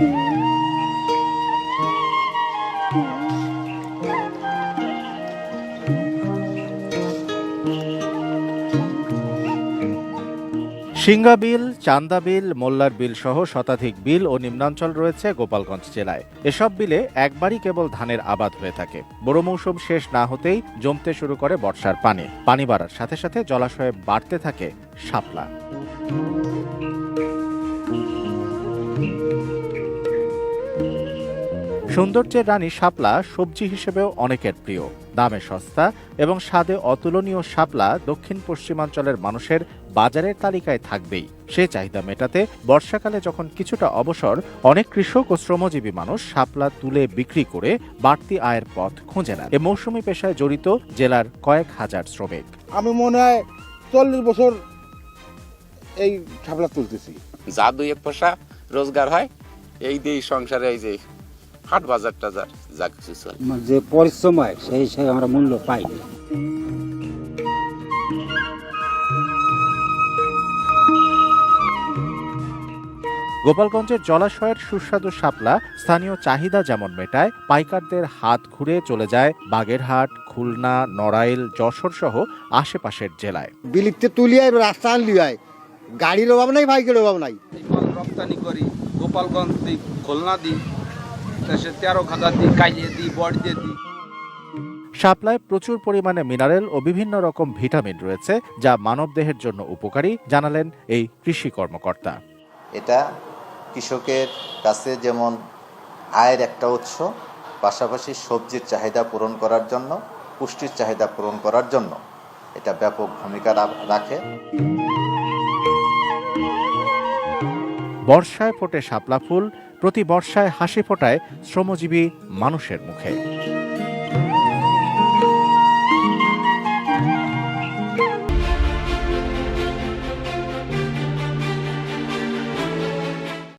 সিঙ্গা বিল, চান্দা বিল, মোল্লার বিল সহ শতাধিক বিল ও নিম্নাঞ্চল রয়েছে গোপালগঞ্জ জেলায়। এসব বিলে একবারই কেবল ধানের আবাদ হয়ে থাকে। বড় মৌসুম শেষ না হতেই জমতে শুরু করে বর্ষার পানি। পানি বাড়ার সাথে সাথে জলাশয়ে বাড়তে থাকে শাপলা। সৌন্দর্যের রানী শাপলা সবজি হিসেবেও অনেকের প্রিয়। দামে সস্তা এবং স্বাদে অতুলনীয় শাপলা দক্ষিণ পশ্চিমাঞ্চলের মানুষের বাজারের তালিকায় থাকবেই। সে চাহিদা মেটাতে বর্ষাকালে যখন কিছুটা অবসর অনেক কৃষক ও শ্রমজীবী মানুষ শাপলা তুলে বিক্রি করে বাড়তি আয়ের পথ খুঁজে নেন। এ মৌসুমি পেশায় জড়িত জেলার কয়েক হাজার শ্রমিক। আমি মনে হয় চল্লিশ বছর এই শাপলা তুলতেছি। যা দুই এক পয়সা রোজগার হয় এই দিয়েই সংসারে এই যে হাট বাজার টাজার যা কিছু চলে। যে পরিশ্রম হয় সেই হিসাবে আমরা মূল্য পাই গোপালগঞ্জের জলাশয়ের সুস্বাদু শাপলা স্থানীয় চাহিদা যেমন মেটায় পাইকারদের হাত ঘুরে চলে যায় বাগেরহাট খুলনা নড়াইল যশোর সহ আশেপাশের জেলায়। বিলিতে তুলিয়ে রাস্তা হয় গাড়ির অভাব নাই বাইকের অভাব নাই। রপ্তানি করি গোপালগঞ্জ দিই খুলনা দিই দেশে তেরো দিই কাইয়ে দিই বড় দিয়ে দিই শাপলায় প্রচুর পরিমাণে মিনারেল ও বিভিন্ন রকম ভিটামিন রয়েছে যা মানবদেহের জন্য উপকারী জানালেন এই কৃষি কর্মকর্তা। এটা কৃষকের কাছে যেমন আয়ের একটা উৎস পাশাপাশি সবজির চাহিদা পূরণ করার জন্য পুষ্টির চাহিদা পূরণ করার জন্য এটা ব্যাপক ভূমিকা রাখে। বর্ষায় ফোটে শাপলা ফুল প্রতি বর্ষায় হাসি ফোটায় শ্রমজীবী মানুষের মুখে।